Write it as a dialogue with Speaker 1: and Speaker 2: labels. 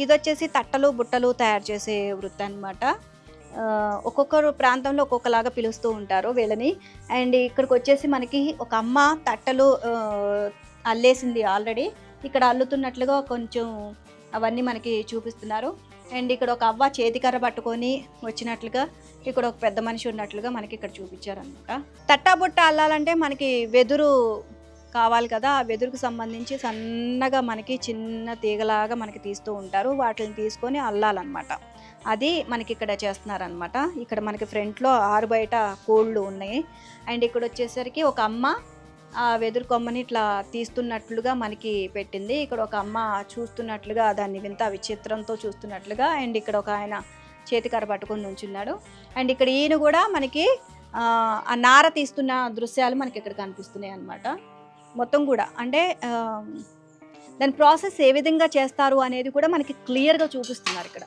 Speaker 1: ఇది వచ్చేసి తట్టలు బుట్టలు తయారు చేసే వృత్తి అనమాట ఒక్కొక్కరు ప్రాంతంలో ఒక్కొక్కలాగా పిలుస్తూ ఉంటారు వీళ్ళని. అండ్ ఇక్కడికి వచ్చేసి మనకి ఒక అమ్మ తట్టలు అల్లేసింది ఆల్రెడీ. ఇక్కడ అల్లుతున్నట్లుగా కొంచెం అవన్నీ మనకి చూపిస్తున్నారు. అండ్ ఇక్కడ ఒక అవ్వ చేతికర్ర పట్టుకొని వచ్చినట్లుగా ఇక్కడ ఒక పెద్ద మనిషి ఉన్నట్లుగా మనకి ఇక్కడ చూపించారనమాట తట్టా బుట్ట అల్లాలంటే మనకి వెదురు కావాలి కదా. ఆ వెదురుకు సంబంధించి సన్నగా మనకి చిన్న తీగలాగా మనకి తీస్తూ ఉంటారు. వాటిని తీసుకొని అల్లాలన్నమాట. అది మనకి ఇక్కడ చేస్తున్నారనమాట ఇక్కడ మనకి ఫ్రంట్లో ఆరు బయట కోళ్ళు ఉన్నాయి. అండ్ ఇక్కడ వచ్చేసరికి ఒక అమ్మ ఆ వెదురు కొమ్మని ఇట్లా తీస్తున్నట్లుగా మనకి పెట్టింది. ఇక్కడ ఒక అమ్మ చూస్తున్నట్లుగా దాన్ని వింత విచిత్రంతో చూస్తున్నట్లుగా అండ్ ఇక్కడ ఒక ఆయన చేతికర పట్టుకొని నుంచున్నాడు. అండ్ ఇక్కడ ఈయన కూడా మనకి ఆ, ఆ నార తీస్తున్న దృశ్యాలు మనకి ఇక్కడ కనిపిస్తున్నాయి అన్నమాట మొత్తం కూడా. అంటే దాని ప్రాసెస్ ఏ విధంగా చేస్తారు అనేది కూడా మనకి క్లియర్గా చూపిస్తున్నారు ఇక్కడ.